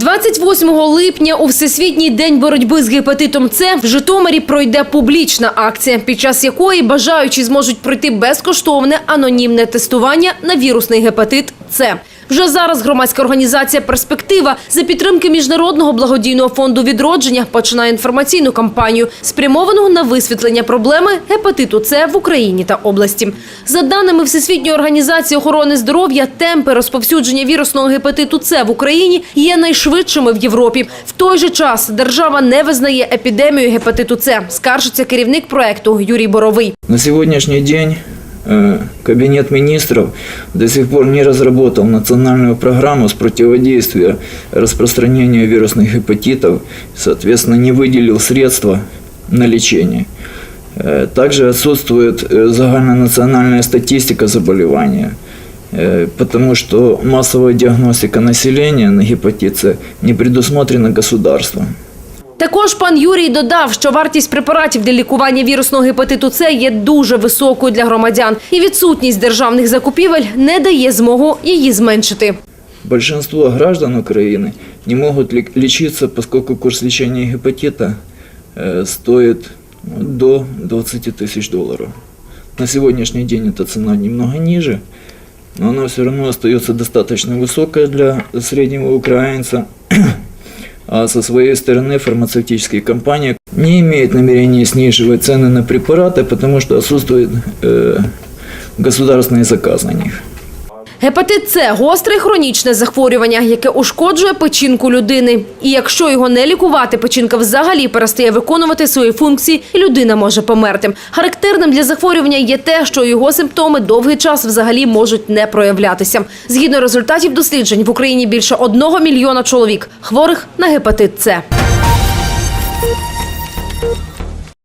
28 липня у Всесвітній день боротьби з гепатитом С в Житомирі пройде публічна акція, під час якої бажаючі зможуть пройти безкоштовне анонімне тестування на вірусний гепатит С. Вже зараз громадська організація Перспектива за підтримки міжнародного благодійного фонду відродження починає інформаційну кампанію, спрямовану на висвітлення проблеми гепатиту С в Україні та області. За даними Всесвітньої організації охорони здоров'я, темпи розповсюдження вірусного гепатиту С в Україні є найшвидшими в Європі. В той же час держава не визнає епідемію гепатиту С. Скаржиться керівник проекту Юрій Боровий. На сегодняшний день Кабинет министров до сих пор не разработал национальную программу с противодействия распространению вирусных гепатитов, соответственно, не выделил средства на лечение. Также отсутствует загальнонациональная статистика заболевания, потому что массовая диагностика населения на гепатит не предусмотрена государством. Також пан Юрій додав, що вартість препаратів для лікування вірусного гепатиту С є дуже високою для громадян, і відсутність державних закупівель не дає змогу її зменшити. Большинство граждан Украины не могут ле- лечиться, поскольку курс лечения гепатита э, стоит ну, до 20 тысяч долларов. На сегодняшний день эта цена немного ниже, но она все равно остается достаточно высокая для среднего украинца. А со своей стороны фармацевтические компании не имеют намерения сниживать цены на препараты, потому что отсутствует э, государственный заказ на них. Гепатит С – гостре хронічне захворювання, яке ушкоджує печінку людини. І якщо його не лікувати, печінка взагалі перестає виконувати свої функції, і людина може померти. Характерним для захворювання є те, що його симптоми довгий час взагалі можуть не проявлятися. Згідно результатів досліджень, в Україні більше одного мільйона чоловік хворих на гепатит С.